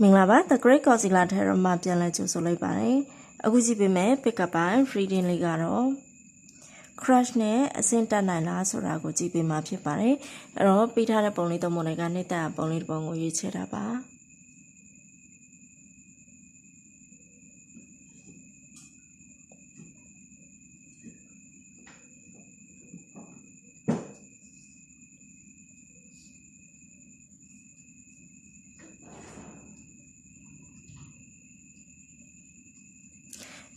မင်္ဂလာပါ The Great Godzilla Terror မှာပြန်လည်ကြိုဆိုလိုက်ပါတယ်အခုကြည့်ပေးမယ် pick up ပိုင်း reading လေးကတော့ crush နဲ့အဆင့်တက်နိုင်လားဆိုတာကိုကြည့်ပေးမှာဖြစ်ပါတယ်အဲ့တော့ပေးထားတဲ့ပုံလေးသုံးပုံလေးကနေတဲ့ပုံလေးတစ်ပုံကိုရွေးချယ်တာပါ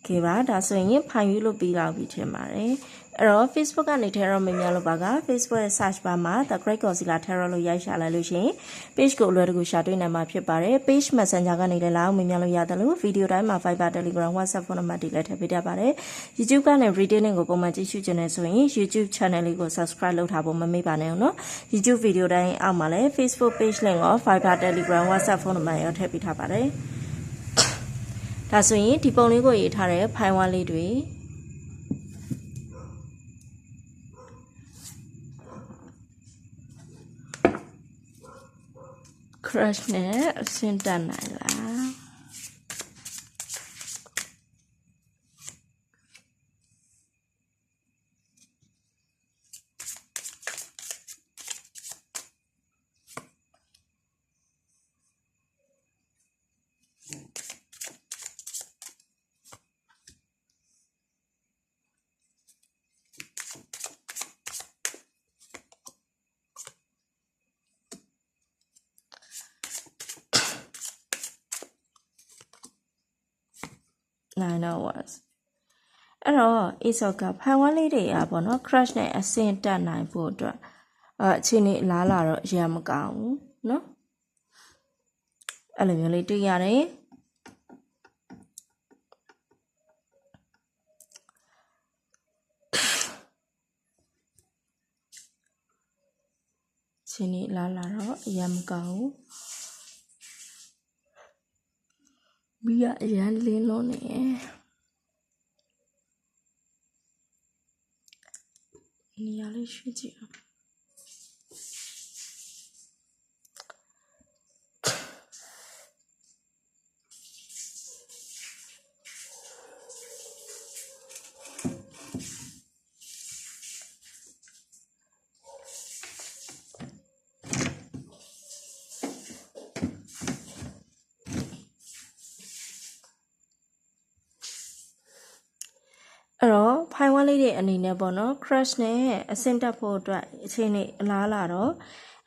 ကေပါဒါဆိုရင်ဖိုင်ယူလို့ပြီးလောက်ပြီထင်ပါတယ်အဲ့တော့ Facebook ကနေ Terror မင်းများလို့ပါက Facebook ရဲ့ search bar မှာ The Great Godzilla Terror လို့ရိုက်ရှာလိုက်လို့ရှိရင် page ကိုအလွယ်တကူရှာတွေ့နိုင်မှာဖြစ်ပါတယ် page messenger ကနေလည်းလာအောင်မင်းများလို့ရတယ်လို့ video တိုင်းမှာ Viber Telegram WhatsApp ဖုန်းနံပါတ်တွေလည်းထည့်ပေးတတ်ပါတယ် YouTube ကနေ reading ကိုပုံမှန်ကြည့်ရှုနေဆိုရင် YouTube channel လေးကို subscribe လုပ်ထားဖို့မမေ့ပါနဲ့အောင်နော် YouTube video တိုင်းအောက်မှာလည်း Facebook page link ရော Viber Telegram WhatsApp ဖုန်းနံပါတ်ရောထည့်ပေးထားပါတယ် ဒါဆိုရင်ဒီပုံလေးကိုရေးထားတဲ့ဖိုင်ဝါလေးတွေ crush နဲ့အဆင့်တက်နိုင်လား nine hours အဲ့တော့ ASOC ကဖိုင်ဝါလေးတွေကပေါ့နော် crush နဲ့အဆင့်တက်နိုင်ဖို့အတွက်အဲအခြေအနေအလားလာတော့အရင်မကောင်းဘူးเนาะအဲ့လိုမျိုးလေးတွေ့ရတယ်ချင်းနေလာလာတော့အရင်မကောင်းဘူး ဘီကအရန်လင်းလုံးနေနေရာလေးရွှေ့ကြည့်အောင်အဲ့တော့ ဖိုင်ဝမ်လေးတွေအနေနဲ့ပေါ့နော် crush နဲ့အဆင့်တက်ဖို့အတွက်အချိန်နဲ့အလားလာတော့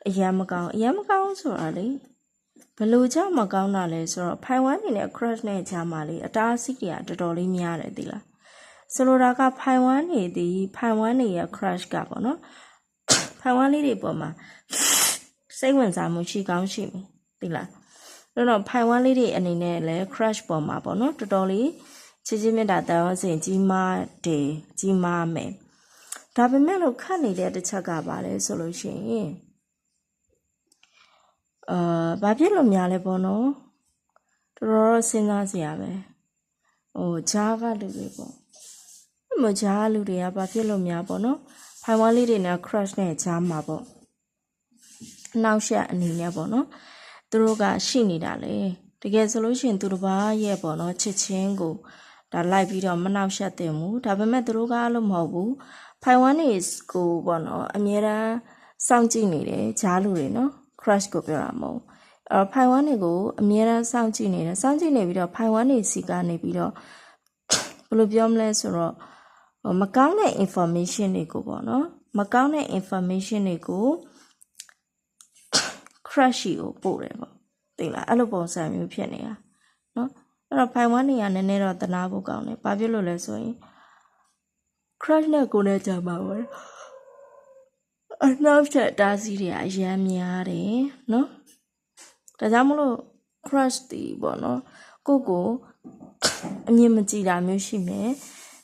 အရန်မကောင်းအရန်မကောင်းဆိုတာလေဘယ်လို့ကြောင့်မကောင်းတာလဲဆိုတော့ဖိုင်ဝမ်နေနဲ့ crush နဲ့ဂျာမာလေးအတားအဆီးတွေကတော်တော်လေးများတယ်ဒီလားဆိုလိုတာကဖိုင်ဝမ်နေသည်ဖိုင်ဝမ်နေရဲ့ crush ကပေါ့နော်ဖိုင်ဝမ်လေးတွေပေါ်မှာစိတ်ဝင်စားမှုရှိကောင်းရှိမယ်ဒီလားအဲ့တော့ဖိုင်ဝမ်လေးတွေအနေနဲ့လည်း crush ပေါ်မှာပေါ့နော်တော်တော်လေး ချစ်ချင်းမြတ်တာတန်အောင်စင်ကြီးမားတယ်ကြီးမားမယ်ဒါပေမဲ့လို့ခတ်နေတဲ့တစ်ချက်ကပါလဲဆိုလို့ရှိရင်အာဘာဖြစ်လို့များလဲပေါ့နော်တော်တော်စဉ်းစားစရာပဲဟိုဂျားကလူတွေပေါ့မဂျားလူတွေကဘာဖြစ်လို့များပေါ့နော်ဖိုင်ဝါလေးတွေနဲ့ crush နဲ့ဂျားမှာပေါ့အနောက်ရှက်အနေနဲ့ပေါ့နော်သူတို့ကရှိနေတာလေတကယ်ဆိုလို့ရှိရင်သူတစ်ပါးရဲ့ပေါ့နော်ချစ်ချင်းကို ဒါလိုက်ပြီးတော့မနှောက်ယှက်တင်ဘူးဒါပေမဲ့သူတို့ကအဲ့လိုမဟုတ်ဘူးဖိုင်ဝမ်နေကိုပေါ့နော်အမြဲတမ်းစောင့်ကြည့်နေတယ်ဂျားလူတွေနော် crush ကိုပြောတာမဟုတ်အဲ့ဖိုင်ဝမ်နေကိုအမြဲတမ်းစောင့်ကြည့်နေတယ်စောင့်ကြည့်နေပြီးတော့ဖိုင်ဝမ်နေစီကနေပြီးတော့ဘယ်လိုပြောမလဲဆိုတော့မကောင်းတဲ့ information တွေကိုပေါ့နော်မကောင်းတဲ့ information တွေကို crush ကိုပို့တယ်ပေါ့သိလားအဲ့လိုပုံစံမျိုးဖြစ်နေတာနော် အဲ့တော့ ဖိုင်ဝမ်နေကနည်းနည်းတော့တနာဖို့ကောင်းတယ်ဘာဖြစ်လို့လဲဆိုရင် crush နဲ့ကိုနဲ့ကြပါပဲအနောက်ချက်တားစီးတွေအရန်များတယ်နော်ဒါကြောင့်မလို့ crush တီးပေါ့နော်ကိုကိုအမြင်မကြည့်တာမျိုးရှိမယ်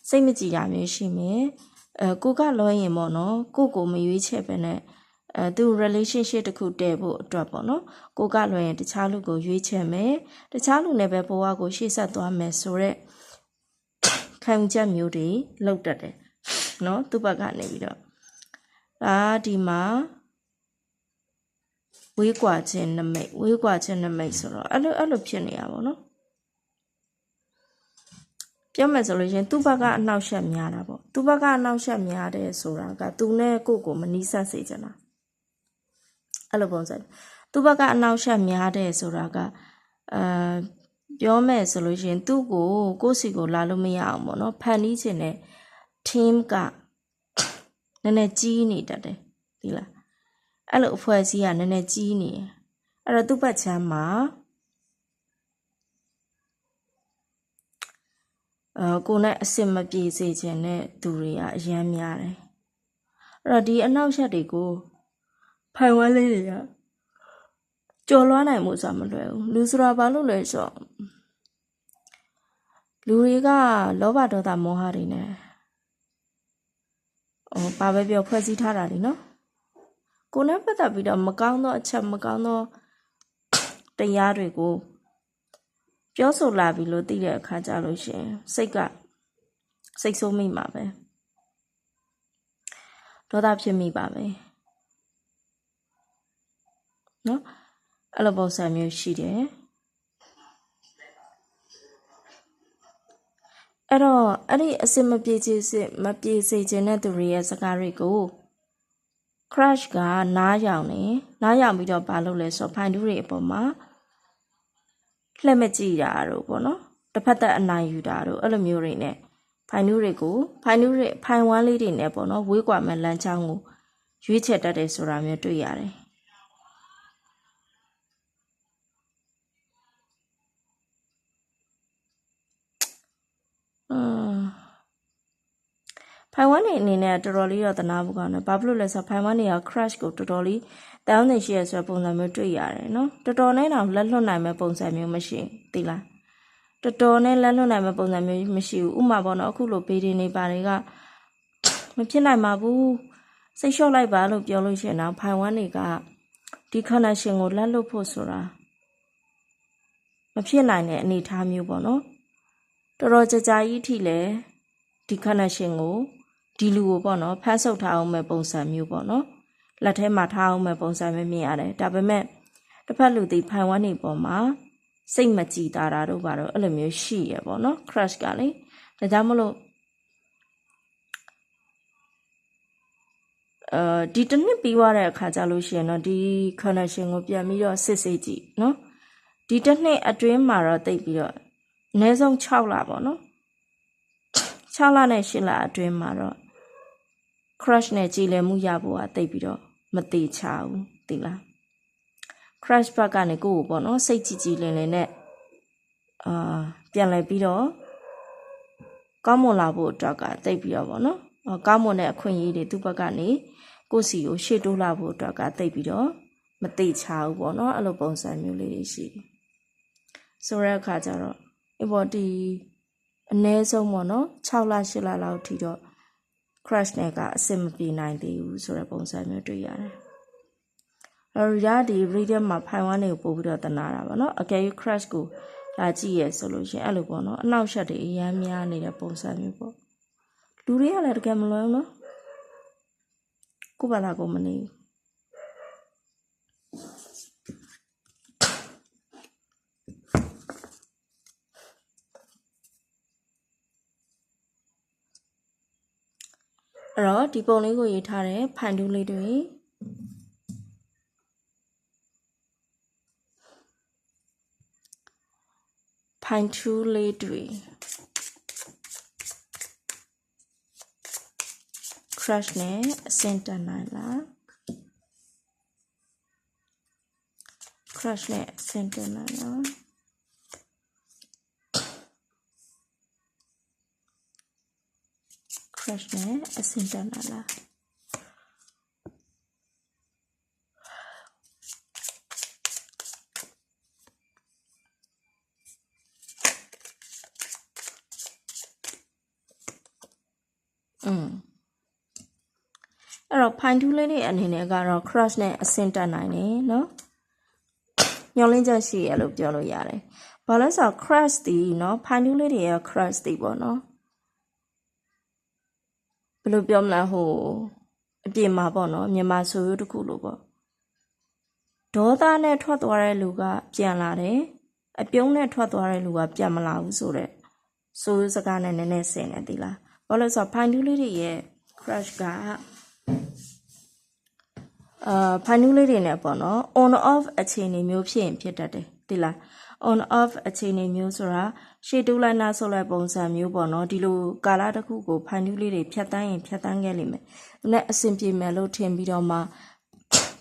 စိတ်မကြည်တာမျိုးရှိမယ်အဲကိုကလွှဲရင်ပေါ့နော်ကိုကိုမရွေးချက်ပဲနဲ့ အဲသူ relationship တခုတည်ဖို့အတွက်ပေါ့နော်ကိုကလွှဲရင်တခြားလူကိုရွေးချက်မယ်တခြားလူနဲ့ပဲဘဝကိုရှေ့ဆက်သွားမယ်ဆိုတော့ခံယူချက်မျိုးတွေလောက်တတ်တယ်နော်သူ့ဘက်ကနေပြီးတော့ဒါဒီမှာဝေးကွာခြင်းနမိတ်ဝေးကွာခြင်းနမိတ်ဆိုတော့အဲ့လိုအဲ့လိုဖြစ်နေရပါတော့ပြောမယ်ဆိုလို့ရှရင်သူ့ဘက်ကအနောက်ရှက်များတာပေါ့သူ့ဘက်ကအနောက်ရှက်များတယ်ဆိုတာကသူနဲ့ကိုယ့်ကိုမနီးစပ်စေချင်တာ အဲ့လိုပုံစံသူ့ဘက်ကအနောက်ရှက်များတယ်ဆိုတာကအာပြောမယ်ဆိုလို့ရှရင်သူ့ကိုကိုယ့်စီကိုလာလို့မရအောင်ပေါ့နော်ဖန်တီးခြင်းနဲ့ team ကနည်းနည်းကြီးနေတတ်တယ်ဒီလားအဲ့လိုအဖွဲ့အစည်းကနည်းနည်းကြီးနေတယ်အဲ့တော့သူ့ဘက်ချမ်းမှာအဲကိုနဲ့အစ်စ်မပြေစေခြင်းနဲ့သူတွေကအရန်များတယ်အဲ့တော့ဒီအနောက်ရှက်တွေကို ဖိုင်ဝဲလေးတွေကကြော်လွှားနိုင်မှုဆိုတာမလွယ်ဘူးလူဆိုတာဘာလို့လဲဆိုတော့လူတွေကလောဘဒေါသမောဟတွေနဲ့ဟိုဘာပဲပြောဖွဲ့စည်းထားတာလीနော်ကိုနဲ့ပတ်သက်ပြီးတော့မကောင်းသောအချက်မကောင်းသောတရားတွေကိုပြောဆိုလာပြီလို့သိတဲ့အခါကျလို့ရှရင်စိတ်ကစိတ်ဆိုးမိမှာပဲဒေါသဖြစ်မိပါပဲ နော်အဲ့လိုပုံစံမျိုးရှိတယ်အဲ့တော့အဲ့ဒီအစစ်မပြေချေစစ်မပြေစေခြင်းတဲ့သူတွေရဲ့စကားတွေကို crash ကနားယောင်နေနားယောင်ပြီးတော့ဘာလုပ်လဲဆိုတော့ဖိုင်တူးတွေအပေါ်မှာလှည့်မကြည့်တာတို့ပေါ့နော်တစ်ဖက်သက်အနိုင်ယူတာတို့အဲ့လိုမျိုးတွေနဲ့ဖိုင်တူးတွေကိုဖိုင်တူးတွေဖိုင်ဝမ်းလေးတွေနဲ့ပေါ့နော်ဝေးကွာမဲ့လမ်းချောင်းကိုရွေးချယ်တတ်တယ်ဆိုတာမျိုးတွေ့ရတယ် ဖိုင်ဝမ်နေအနေနဲ့တော်တော်လေးတော့တနာဖို့ကောင်းတယ်ဘာဖြစ်လို့လဲဆိုတော့ဖိုင်ဝမ်နေက crash ကိုတော်တော်လေးတောင်းနေရှိရဆိုပုံစံမျိုးတွေ့ရတယ်နော်တော်တော်နဲ့တော့လက်လွတ်နိုင်မဲ့ပုံစံမျိုးမရှိသိလားတော်တော်နဲ့လက်လွတ်နိုင်မဲ့ပုံစံမျိုးမရှိဘူးဥမာပေါ့နော်အခုလိုဘေးဒီနေပါတွေကမဖြစ်နိုင်ပါဘူးစိတ်လျှော့လိုက်ပါလို့ပြောလို့ရှိရင်တော့ဖိုင်ဝမ်တွေကဒီ connection ကိုလက်လွတ်ဖို့ဆိုတာမဖြစ်နိုင်တဲ့အနေအထားမျိုးပေါ့နော်တော်တော်ကြာကြာကြီးထိလဲဒီ connection ကို ဒီလူကိုပေါ့နော်ဖမ်းဆုပ်ထားအောင်မဲ့ပုံစံမျိုးပေါ့နော်လက်ထဲမှာထားအောင်မဲ့ပုံစံမျိုးမြင်ရတယ်ဒါပေမဲ့တစ်ဖက်လူဒီဖိုင်ဝမ်နေပေါ်မှာစိတ်မကြည်တာတာတို့ပါတော့အဲ့လိုမျိုးရှိရပေါ့နော် crush ကလေဒါကြောင့်မလို့အဲဒီတစ်နှစ်ပြီးသွားတဲ့အခါကျလို့ရှိရင်တော့ဒီ connection ကိုပြန်ပြီးတော့စစ်စစ်ကြည့်နော်ဒီတစ်နှစ်အတွင်းမှာတော့တိတ်ပြီးတော့အနည်းဆုံး6လပေါ့နော်6လနဲ့8လအတွင်းမှာတော့ crush နဲ့ကြည်လည်မှုရဖို့ကတိတ်ပြီးတော့မသေးချဘူးသိလား crush back ကနေကိုယ့်ကိုပေါ့နော်စိတ်ကြည်ကြည်လင်လင်နဲ့အာပြန်လဲပြီးတော့ကောင်းမွန်လာဖို့အတွက်ကတိတ်ပြီးတော့ပေါ့နော်ကောင်းမွန်တဲ့အခွင့်အရေးတွေသူ့ဘက်ကနေကိုယ့်စီကိုရှေ့တိုးလာဖို့အတွက်ကတိတ်ပြီးတော့မသေးချဘူးပေါ့နော်အဲ့လိုပုံစံမျိုးလေးတွေရှိတယ်ဆိုတဲ့အခါကျတော့အပေါ်ဒီအ ਨੇ ဆုံးပေါ့နော်6လ8လလောက်ထိတော့ crush နဲ့ကအဆင်မပြေနိုင်သေးဘူးဆိုတဲ့ပုံစံမျိုးတွေ့ရတယ်။အဲရဒီ reader မှာဖိုင်ဝမ်းတွေကိုပို့ပြီးတော့တနာတာပေါ့နော်။အကယ်၍ crush ကိုလာကြည့်ရဆိုလို့ရှင်အဲ့လိုပေါ့နော်။အနောက်ရှက်တွေအများများနေတဲ့ပုံစံမျိုးပေါ့။လူတွေကလည်းတကယ်မလွယ်ဘူးနော်။ကိုယ်ဘာသာကိုမနေဘူး အဲ့တော့ဒီပုံလေးကိုရေးထားတဲ့ဖိုင်တူးလေးတွေဖိုင်တူးလေးတွေ crush နဲ့အဆင့်တက်နိုင်လား crush နဲ့အဆင့်တက်နိုင်လား crush နဲ့အဆင့်တက်လာလား อืมအဲ့တော့ဖိုင်တူးလေးတွေအနေနဲ့ကတော့ crush နဲ့အဆင့်တက်နိုင်တယ်နော်ညှော်လင်းချက်ရှိရလို့ပြောလို့ရတယ်ဘာလဲဆိုတော့ crush တီးနော်ဖိုင်တူးလေးတွေရဲ့ crush တီးပေါ့နော်ဘ ယ်လိုပြောမလဲဟိုအပြင်မှာပေါ့နော်မြန်မာဆိုရိုးတစ်ခုလို့ပေါ့ဒေါသနဲ့ထွက်သွားတဲ့လူကပြန်လာတယ်အပြုံးနဲ့ထွက်သွားတဲ့လူကပြန်မလာဘူးဆိုတော့ဆိုးစကားနဲ့နည်းနည်းဆင်နေသီလားဘာလို့လဲဆိုတော့ဖိုင်တူးလေးတွေရဲ့ crush ကအာဖိုင်တူးလေးတွေနဲ့ပေါ့နော် on off အခြေအနေမျိုးဖြစ်ရင်ဖြစ်တတ်တယ်သီလား on off အခြေအနေမျိုးဆိုတာရှေ့တူးလိုက်နာဆုပ်လိုက်ပုံစံမျိုးပေါ့နော်ဒီလိုကာလတစ်ခုကိုဖိုင်တူးလေးတွေဖြတ်တန်းရင်ဖြတ်တန်းခဲ့လိမ့်မယ်။ဒါနဲ့အဆင်ပြေမယ်လို့ထင်ပြီးတော့မှ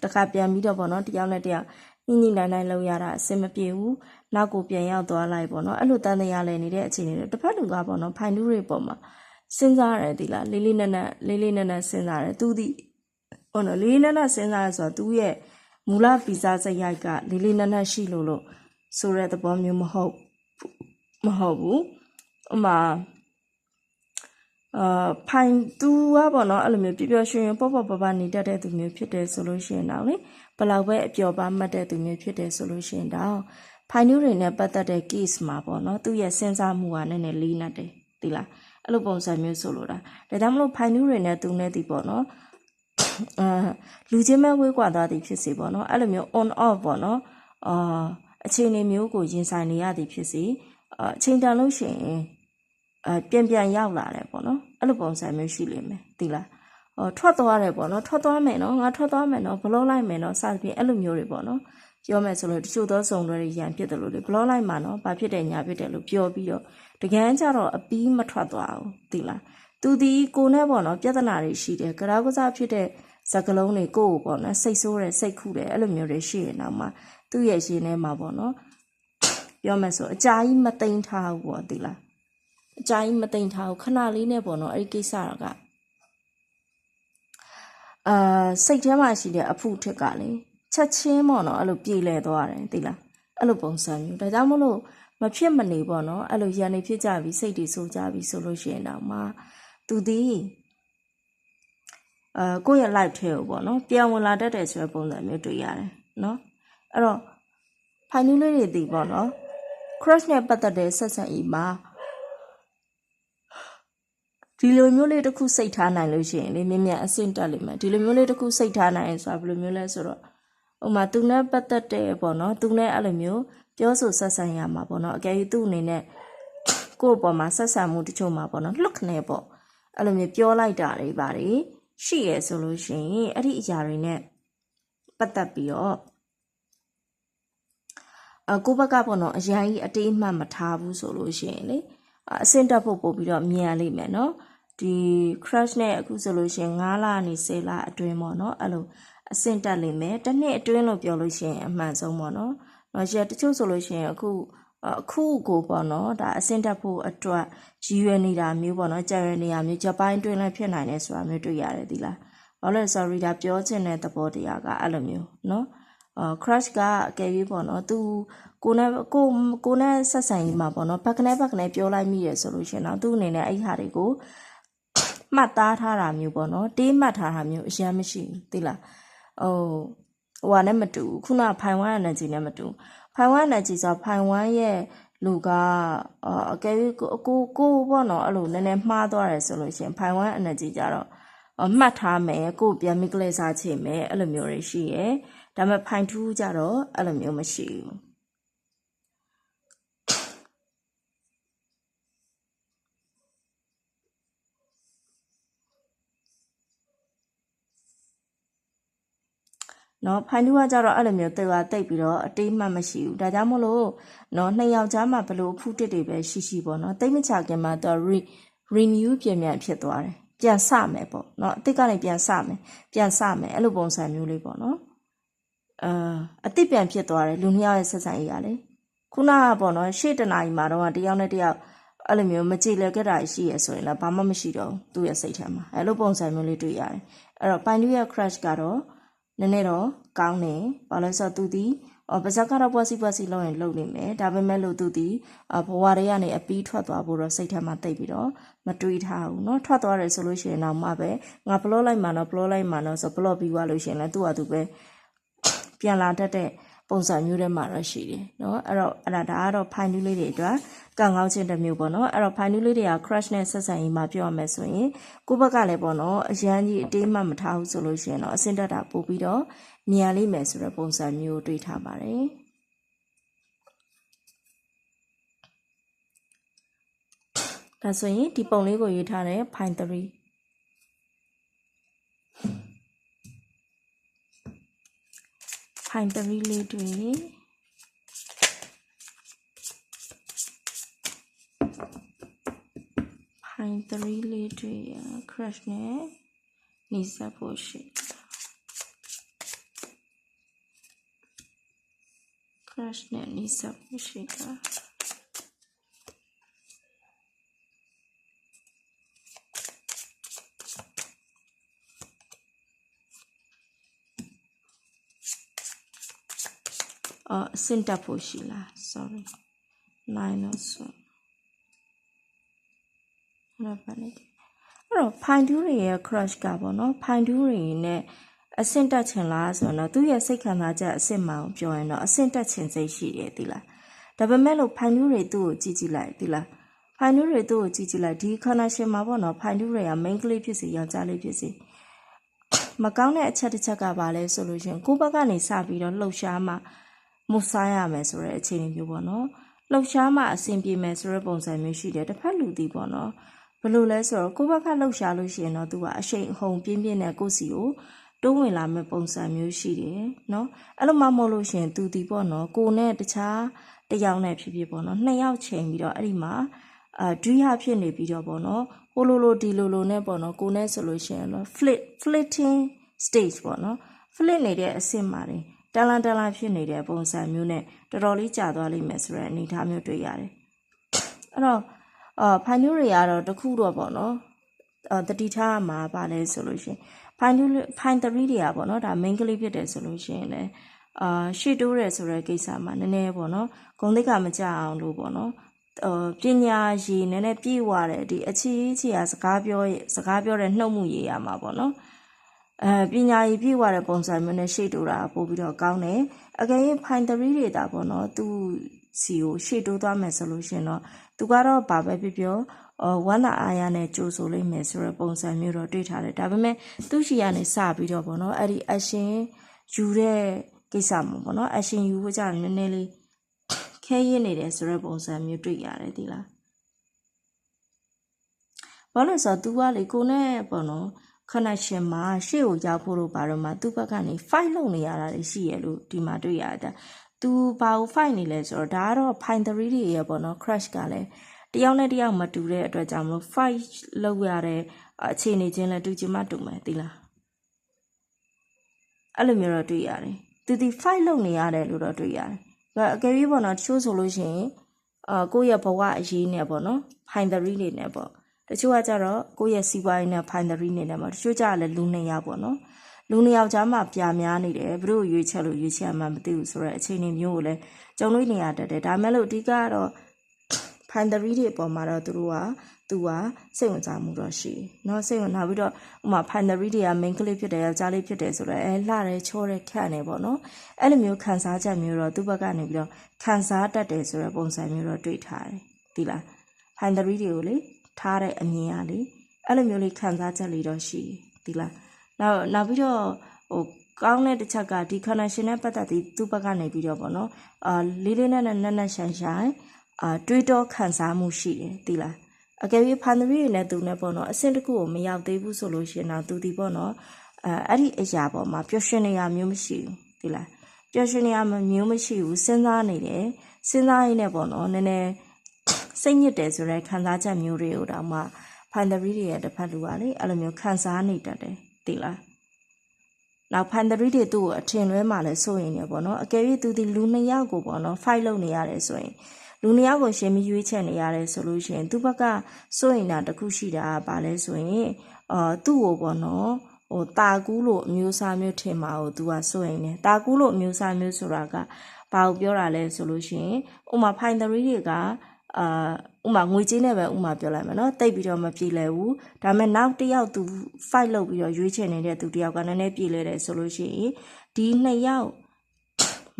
တခါပြန်ပြီးတော့ပေါ့နော်တယောက်နဲ့တယောက်ညှိညှိနှိုင်းနှိုင်းလုပ်ရတာအဆင်မပြေဘူး။နောက်ကိုပြန်ရောက်သွားလိုက်ပေါ့နော်အဲ့လိုတန်တရားလည်းနေတဲ့အခြေအနေတွေတစ်ဖက်လူကပေါ့နော်ဖိုင်တူးတွေပေါ့မှာစဉ်းစားရတယ်ဒီလားလေးလေးနက်နက်လေးလေးနက်နက်စဉ်းစားတယ်သူဒီဟိုနော်လေးလေးနက်နက်စဉ်းစားရဆိုတော့သူ့ရဲ့မူလဗီဇစိတ်ရိုက်ကလေးလေးနက်နက်ရှိလို့လို့ ဆိုတဲ့သဘောမျိုးမဟုတ်မဟုတ်ဘူးဥမာအာဖိုင်သူကပေါ့နော်အဲ့လိုမျိုးပြပြရွှင်ရွှင်ပေါ့ပေါ့ပါပါနေတတ်တဲ့သူမျိုးဖြစ်တယ်ဆိုလို့ရှိရင်တော့လေဘယ်လောက်ပဲအပျော်ပါမှတ်တဲ့သူမျိုးဖြစ်တယ်ဆိုလို့ရှိရင်တော့ဖိုင်နူးတွေနဲ့ပတ်သက်တဲ့ case မှာပေါ့နော်သူ့ရဲ့စဉ်းစားမှုကနည်းနည်းလေးနေတယ်ဒီလားအဲ့လိုပုံစံမျိုးဆိုလို့တာဒါကြောင့်မလို့ဖိုင်နူးတွေနဲ့သူနဲ့ဒီပေါ့နော်အာလူချင်းမဲ့ဝေးကွာသွားသည်ဖြစ်စေပေါ့နော်အဲ့လိုမျိုး on off ပေါ့နော်အာ အခြေအနေမျိုးကိုရင်ဆိုင်နေရသည်ဖြစ်စေအချိန်တန်လို့ရှိရင်အပြန်ပြန်ရောက်လာတယ်ပေါ့နော်အဲ့လိုပုံစံမျိုးရှိလိမ့်မယ်ဒီလားဟောထွက်သွားတယ်ပေါ့နော်ထွက်သွားမယ်နော်ငါထွက်သွားမယ်နော်ဘလော့လိုက်မယ်နော်စသဖြင့်အဲ့လိုမျိုးတွေပေါ့နော်ပြောမယ်ဆိုလို့တချို့သောစုံတွေရန်ဖြစ်တယ်လို့လေဘလော့လိုက်မှာနော်ဘာဖြစ်တယ်ညာဖြစ်တယ်လို့ပြောပြီးတော့တကယ်ကြတော့အပီးမထွက်သွားဘူးဒီလားသူဒီကိုနဲ့ပေါ့နော်ပြဿနာတွေရှိတယ်ကြရာကစားဖြစ်တဲ့ စကလုံးတွေကိုကိုပေါ့နော်စိတ်ဆိုးတယ်စိတ်ခုတယ်အဲ့လိုမျိုးတွေရှိရင်တော့မှသူ့ရဲ့ရှင်ထဲမှာပေါ့နော်ပြောမယ်ဆိုအကြာကြီးမသိမ့်ထားဘူးပေါ့ဒီလားအကြာကြီးမသိမ့်ထားဘူးခဏလေးနဲ့ပေါ့နော်အဲ့ဒီကိစ္စကအာစိတ်ထဲမှာရှိတဲ့အဖုထက်ကလေချက်ချင်းပေါ့နော်အဲ့လိုပြေလဲသွားတယ်သိလားအဲ့လိုပုံစံမျိုးဒါကြောင့်မလို့မဖြစ်မနေပေါ့နော်အဲ့လိုရန်နေဖြစ်ကြပြီစိတ်တွေဆိုးကြပြီဆိုလို့ရှိရင်တော့မှသူဒီ အာကိုယ့်ရဲ့ life ထဲကိုပေါ့နော်ပြန်ဝင်လာတတ်တယ်ဆိုတဲ့ပုံစံမျိုးတွေ့ရတယ်နော်အဲ့တော့ဖိုင်နူးလေးတွေဒီပေါ့နော် crush နဲ့ပတ်သက်တဲ့ဆက်ဆံရေးမှာဒီလိုမျိုးလေးတစ်ခုစိတ်ထားနိုင်လို့ရှိရင်လေမြင်မြန်အဆင့်တက်လိမ့်မယ်ဒီလိုမျိုးလေးတစ်ခုစိတ်ထားနိုင်ရင်ဆိုတာဘယ်လိုမျိုးလဲဆိုတော့ဥမာသူနဲ့ပတ်သက်တဲ့ပေါ့နော်သူနဲ့အဲ့လိုမျိုးပြောဆိုဆက်ဆံရမှာပေါ့နော်အကယ်၍သူ့အနေနဲ့ကိုယ့်ပေါ်မှာဆက်ဆံမှုတချို့မှာပေါ့နော်လှုပ်ခနေပေါ့အဲ့လိုမျိုးပြောလိုက်တာတွေပါတယ် ရှိရဆိုလို့ရှိရင်အဲ့ဒီအရာတွေနဲ့ပတ်သက်ပြီးတော့အကိုဘက်ကပေါ့နော်အရင်ကြီးအတေးမှတ်မထားဘူးဆိုလို့ရှိရင်လေအဆင့်တက်ဖို့ပို့ပြီးတော့မြန်လိမ့်မယ်နော်ဒီ crush နဲ့အခုဆိုလို့ရှိရင်9လနေ10လအတွင်းပေါ့နော်အဲ့လိုအဆင့်တက်လိမ့်မယ်တစ်နှစ်အတွင်းလို့ပြောလို့ရှိရင်အမှန်ဆုံးပေါ့နော်တော့ရတချို့ဆိုလို့ရှိရင်အခု အခုကိုပေါ့နော်ဒါအဆင့်တက်ဖို့အတွက်ရည်ရွယ်နေတာမျိုးပေါ့နော်ကြာရနေရမျိုးဂျပိုင်းတွင်းလည်းဖြစ်နိုင်တယ်ဆိုတာမျိုးတွေ့ရတယ်ဒီလားဘာလို့လဲ sorry ဒါပြောချင်တဲ့သဘောတရားကအဲ့လိုမျိုးနော်အာ crush ကအကယ်၍ပေါ့နော်သူကိုနဲ့ကိုကိုနဲ့ဆက်ဆံရေးမှာပေါ့နော်ဘက်ကနေဘက်ကနေပြောလိုက်မိရဆိုလို့ရှင်တော့သူ့အနေနဲ့အဲ့ဟာတွေကိုမှတ်သားထားတာမျိုးပေါ့နော်တေးမှတ်ထားတာမျိုးအရင်မရှိဘူးသိလားဟိုဟိုကနဲ့မတူခုနဖိုင်ဝမ် energy နဲ့မတူဖို င်ဝမ် energy ဆိုဖိုင်ဝမ်ရဲ့လူကအကယ်၍ကိုကိုကိုပေါ့နော်အဲ့လိုနည်းနည်းမှားသွားတယ်ဆိုလို့ရှင်ဖိုင်ဝမ် energy ကြတော့မှတ်ထားမယ်ကိုပြန်မိကလေးစားချင်မယ်အဲ့လိုမျိုးတွေရှိရယ်ဒါပေမဲ့ဖိုင်ထူးကြတော့အဲ့လိုမျိုးမရှိဘူး နော်ဖိုင်တူကကြတော့အဲ့လိုမျိုးတေဝါတိတ်ပြီးတော့အတိတ်မှတ်မရှိဘူးဒါကြောင့်မလို့နော်နှစ်ယောက်ကြားမှာဘလို့အဖုတစ်တွေပဲရှိရှိပေါ့နော်တိတ်မချခင်မှာတော့ renew ပြင်ပြန်ဖြစ်သွားတယ်ပြန်စမယ်ပေါ့နော်အစ်စ်ကနေပြန်စမယ်ပြန်စမယ်အဲ့လိုပုံစံမျိုးလေးပေါ့နော်အာအစ်စ်ပြန်ဖြစ်သွားတယ်လူနှစ်ယောက်ရဲ့ဆက်ဆံရေးကလေခုနကပေါ့နော်ရှေ့တနာကြီးမှာတော့တယောက်နဲ့တယောက်အဲ့လိုမျိုးမကြည်လည်ခဲ့တာရှိရဆိုရင်လည်းဘာမှမရှိတော့ဘူးသူ့ရဲ့စိတ်ထဲမှာအဲ့လိုပုံစံမျိုးလေးတွေ့ရတယ်အဲ့တော့ပိုင်တူရဲ့ crush ကတော့ နည်းနည်းတော့ကောင်းတယ်ဘာလို့ဆိုတော့သူဒီအော်ပါဇက်ကတော့ပွားစီပွားစီလုပ်ရင်လုပ်နေမယ်ဒါပေမဲ့လို့သူဒီဘဝတွေကနေအပီးထွက်သွားဖို့တော့စိတ်ထဲမှာတိတ်ပြီးတော့မတွေးထားဘူးเนาะထွက်သွားတယ်ဆိုလို့ရှိရင်တော့မှပဲငါဘလော့လိုက်မှာတော့ဘလော့လိုက်မှာတော့ဆိုဘလော့ပြီးသွားလို့ရှိရင်လည်းသူ့ဟာသူပဲပြန်လာတတ်တဲ့ပုံစံမျိုးတွေမှာတော့ရှိတယ်เนาะအဲ့တော့အဲ့ဒါဒါကတော့ဖိုင်နူးလေးတွေအတွက် ကံကောင်းခြင်းတစ်မျိုးပေါ့နော်အဲ့တော့ final လေးတွေက crush နဲ့ဆက်ဆံရေးမှာပြောရမယ်ဆိုရင်ကိုယ့်ဘက်ကလည်းပေါ့နော်အရန်ကြီးအတေးမှမထားဘူးဆိုလို့ရှိရင်တော့အစင်တက်တာပို့ပြီးတော့မြန်လိမ့်မယ်ဆိုတဲ့ပုံစံမျိုးတွေးထားပါတယ်ဒါဆိုရင်ဒီပုံလေးကိုရေးထားတယ် pine 3 pine 3လေးတွေ pine 3လေးတွေ crush နဲ့နေဆက်ဖို့ရှိတယ် crush နဲ့နေဆက်ဖို့ရှိတာအော်အဆင့်တက်ဖို့ရှိလား sorry 9လို့ ဆိုရပါနေတယ်အဲ့တော့ဖိုင်တူးတွေရဲ့ crush ကပေါ့နော်ဖိုင်တူးတွေနဲ့အဆင့်တက်ချင်လားဆိုတော့သူ့ရဲ့စိတ်ခံစားချက်အဆင့်မှန်ကိုပြောရင်တော့အဆင့်တက်ချင်စိတ်ရှိတယ်ဒီလားဒါပေမဲ့လို့ဖိုင်တူးတွေသူ့ကိုကြည့်ကြည့်လိုက်ဒီလားဖိုင်တူးတွေသူ့ကိုကြည့်ကြည့်လိုက်ဒီ connection မှာပေါ့နော်ဖိုင်တူးတွေက main ကလေးဖြစ်စီယောက်ျားလေးဖြစ်စီမကောင်းတဲ့အချက်တစ်ချက်ကပါလဲဆိုလို့ရှရင်ကိုယ့်ဘက်ကနေစပြီးတော့လှုပ်ရှားမှမူစားရမယ်ဆိုတဲ့အခြေအနေမျိုးပေါ့နော်လှုပ်ရှားမှအဆင်ပြေမယ်ဆိုတဲ့ပုံစံမျိုးရှိတယ်တစ်ဖက်လူသည်ပေါ့နော် ဘယ်လိုလဲဆိုတော့ကိုယ့်ဘက်ကလှုပ်ရှားလို့ရှိရင်တော့သူကအရှိန်အဟုန်ပြင်းပြင်းနဲ့ကိုယ့်စီကိုတိုးဝင်လာမဲ့ပုံစံမျိုးရှိတယ်နော်အဲ့လိုမှမဟုတ်လို့ရှိရင်သူဒီပေါ့နော်ကိုနဲ့တခြားတစ်ယောက်နဲ့ဖြစ်ဖြစ်ပေါ့နော်နှစ်ယောက်ချိန်ပြီးတော့အဲ့ဒီမှာအာဒွိဟဖြစ်နေပြီးတော့ပေါ့နော်ဟိုလိုလိုဒီလိုလိုနဲ့ပေါ့နော်ကိုနဲ့ဆိုလို့ရှိရင်တော့ flit flitting stage ပေါ့နော် flit နေတဲ့အဆင့်မှာနေတန်လန်တန်လန်ဖြစ်နေတဲ့ပုံစံမျိုးနဲ့တော်တော်လေးကြာသွားလိမ့်မယ်ဆိုတဲ့အနေအထားမျိုးတွေ့ရတယ်အဲ့တော့ အာဖိုင်နူတွေကတော့တခုတော့ပေါ့နော်အာတတိထားမှာပါလဲဆိုလို့ရှိရင်ဖိုင်နူဖိုင်3တွေကပေါ့နော်ဒါ main ကလေးဖြစ်တယ်ဆိုလို့ရှိရင်လည်းအာရှေ့တိုးတယ်ဆိုတဲ့ကိစ္စမှာနည်းနည်းပေါ့နော်ဂုံတိတ်ကမကြအောင်လို့ပေါ့နော်အော်ပညာရည်နည်းနည်းပြည့်ဝတဲ့ဒီအချီးချီအားစကားပြောစကားပြောတဲ့နှုတ်မှုရေးရမှာပေါ့နော်အဲပညာရည်ပြည့်ဝတဲ့ပုံစံမျိုးနဲ့ရှေ့တိုးတာပို့ပြီးတော့ကောင်းတယ်အကယ်၍ဖိုင်3တွေတာပေါ့နော်သူစီကိုရှေ့တိုးသွားမယ်ဆိုလို့ရှင်တော့ သူကတော့ဘာပဲဖြစ်ပြောအော်ဝမ်းသာအားရနဲ့ကြိုးဆိုလိမ့်မယ်ဆိုတဲ့ပုံစံမျိုးတော့တွေ့ထားတယ်ဒါပေမဲ့သူရှိကနေစပြီးတော့ပေါ့နော်အဲ့ဒီ action ယူတဲ့ကိစ္စမှာပေါ့နော် action ယူဖို့ကြာနည်းနည်းလေးခဲရင်းနေတယ်ဆိုတဲ့ပုံစံမျိုးတွေ့ရတယ်ဒီလားဘာလို့ဆိုတော့ तू ကလေကိုနဲ့ပေါ့နော် connection မှာရှေ့ကိုရောက်ဖို့လို့ဘာလို့မှသူ့ဘက်ကနေ fight လုပ်နေရတာရှိရလို့ဒီမှာတွေ့ရတ ယ်။ तू ဘာကို fight နေလဲဆိုတော့ဒါကတော့ fine theory တွေရဲ့ပေါ့နော် crash ကလည်းတယောက်နဲ့တယောက်မတူတဲ့အတွက်ကြောင့်မလို့ fight လုပ်ရတဲ့အခြေအနေချင်းလည်းတူချင်မှတူမယ်သိလား။အဲ့လိုမျိုးတော့တွေ့ရတယ်။ तू ဒီ fight လုပ်နေရတယ်လို့တော့တွေ့ရတယ်။ဒါအကယ်၍ပေါ့နော်တချို့ဆိုလို့ရှိရင်အာကိုယ့်ရဲ့ဘဝအရေးနဲ့ပေါ့နော် fine theory တွေနဲ့ပေါ့တချို့ကကြတော့ကိုယ့်ရဲ့စီးပွားရေးနဲ့ finery နေတယ်မှာတချို့ကြလည်းလူနှစ်ယောက်ပေါ့နော် လူနှစ်ယောက်ကြားမှာပြာများနေတယ်ဘလို့ရွေးချက်လို့ရွေးချက်မှမသိဘူးဆိုတော့အခြေအနေမျိုးကိုလည်းကြုံလို့နေရတတ်တယ်ဒါမဲ့လို့အဓိကကတော့ finery တွေအပေါ်မှာတော့သူတို့ကသူကစိတ်ဝင်စားမှုတော့ရှိเนาะစိတ်ဝင်လာပြီးတော့ဥမာ finery တွေက main ကလေးဖြစ်တယ်ယောက်ျားလေးဖြစ်တယ်ဆိုတော့အဲလှတယ်ချောတယ်ခန့်တယ်ပေါ့နော်အဲ့လိုမျိုးခံစားချက်မျိုးတော့သူ့ဘက်ကနေပြီးတော့ခံစားတတ်တယ်ဆိုတဲ့ပုံစံမျိုးတော့တွေ့ထားတယ်ဒီလား finery တွေကိုလေထားတဲ့အမြင်ကလေအဲ့လိုမျိုးလေးခံစားချက်လေးတော့ရှိဒီလား နောက်နောက်ပြီးတော့ဟိုကောင်းတဲ့တစ်ချက်ကဒီ connection နဲ့ပတ်သက်ပြီးသူ့ဘက်ကနေပြီးတော့ဗောနော်အာလေးလေးနဲ့နဲ့နဲ့နဲ့ဆိုင်ဆိုင်အာတွေးတောခံစားမှုရှိတယ်ဒီလားအကယ်၍ဖန်သရီတွေနဲ့သူနဲ့ပေါ့နော်အဆင့်တစ်ခုကိုမရောက်သေးဘူးဆိုလို့ရှိရင်တော့သူဒီပေါ့နော်အဲအဲ့ဒီအရာပေါ်မှာပျော်ရွှင်နေရမျိုးမရှိဘူးဒီလားပျော်ရွှင်နေရမျိုးမရှိဘူးစဉ်းစားနေတယ်စဉ်းစားရင်းနဲ့ပေါ့နော်နည်းနည်းစိတ်ညစ်တယ်ဆိုတဲ့ခံစားချက်မျိုးတွေကိုတော့မှဖိုင်သရီတွေရဲ့တစ်ဖက်လူကလေအဲ့လိုမျိုးခံစားနေတတ်တယ် သိလားနောက်ဖန်တရီတွေသူ့ကိုအထင်လွဲမှလည်းစိုးရင်နေပေါ့နော်အကယ်၍သူဒီလူနှစ်ယောက်ကိုပေါ့နော် fight လုပ်နေရတယ်ဆိုရင်လူနှစ်ယောက်ကိုရှင်မရွေးချက်နေရတယ်ဆိုလို့ရှိရင် သူ့ဘက်ကစိုးရင်တာတခုရှိတာကဘာလဲဆိုရင်အာသူ့ကိုပေါ့နော်ဟိုတာကူးလို့အမျိုးအစားမျိုးထင်မှာကို तू ကစိုးရင်တယ်တာကူးလို့အမျိုးအစားမျိုးဆိုတာကဘာကိုပြောတာလဲဆိုလို့ရှိရင်ဥမာဖိုင်တရီတွေက အာဥမာငွေကြေးနဲ့ပဲဥမာပြောလိုက်မယ်နော်တိတ်ပြီးတော့မပြေလည်ဘူးဒါပေမဲ့နောက်တစ်ယောက်သူ fight လုပ်ပြီးတော့ရွေးချယ်နေတဲ့သူတစ်ယောက်ကနည်းနည်းပြေလည်တယ်ဆိုလို့ရှိရင်ဒီနှစ်ယောက်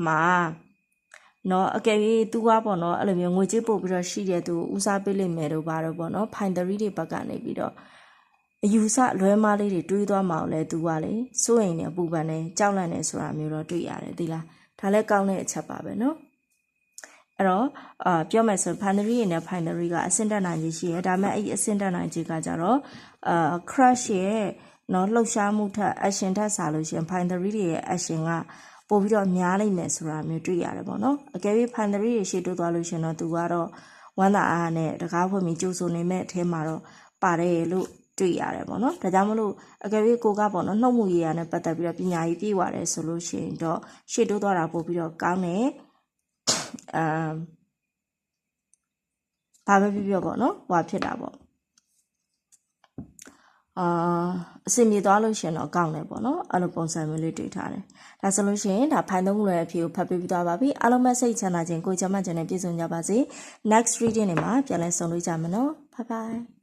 မှာနော်အကယ်၍သူကပေါ့နော်အဲ့လိုမျိုးငွေကြေးပို့ပြီးတော့ရှိတဲ့သူကိုဦးစားပေးလိမ့်မယ်တို့ဘာတို့ပေါ့နော်ဖိုင်သရီတွေဘက်ကနေပြီးတော့အယူဆလွဲမားလေးတွေတွေးသွားမှအောင်လဲသူကလေစိုးရင်လည်းပူပန်နေကြောက်လန့်နေဆိုတာမျိုးတော့တွေ့ရတယ်သီလားဒါလည်းကောင်းတဲ့အချက်ပါပဲနော် အဲ့တော့အာပြောမယ်ဆို binary နဲ့ binary ကအဆင့်တက်နိုင်ခြေရှိရဒါပေမဲ့အဲ့ဒီအဆင့်တက်နိုင်ခြေကကြတော့အာ crash ရဲ့နော်လှုပ်ရှားမှုထက် action ထက်စာလို့ရှိရင် binary တွေရဲ့ action ကပို့ပြီးတော့များလိမ့်မယ်ဆိုတာမျိုးတွေ့ရတယ်ပေါ့နော်အကယ်၍ binary တွေရှေ့တိုးသွားလို့ရှင်တော့သူကတော့ဝမ်းသာအားနဲ့တကားဖွင့်ပြီးကြိုးစုံနေမဲ့အထဲမှာတော့ပါတယ်လို့တွေ့ရတယ်ပေါ့နော်ဒါကြောင့်မလို့အကယ်၍ကိုကပေါ့နော်နှုတ်မှုရေးရနဲ့ပတ်သက်ပြီးတော့ပညာရေးပြည့်ဝတယ်ဆိုလို့ရှိရင်တော့ရှေ့တိုးသွားတာပို့ပြီးတော့ကောင်းတယ် အမ်ဘာပဲပြောပြောပေါ့နော်ဟွာဖြစ်တာပေါ့အာအစင်မြေသွားလို့ရှရင်တော့ကောင်းတယ်ပေါ့နော်အဲ့လိုပုံစံမျိုးလေးတွေ့ထားတယ်ဒါဆိုလို့ရှရင်ဒါဖိုင်သုံးခုရဲ့အဖြေကိုဖတ်ပေးပြီးသွားပါပြီအားလုံးပဲစိတ်ချမ်းသာခြင်းကိုယ်ချမ်းသာခြင်းနဲ့ပြည့်စုံကြပါစေ next reading တွေမှာပြန်လည်ဆုံတွေ့ကြမယ်နော် bye bye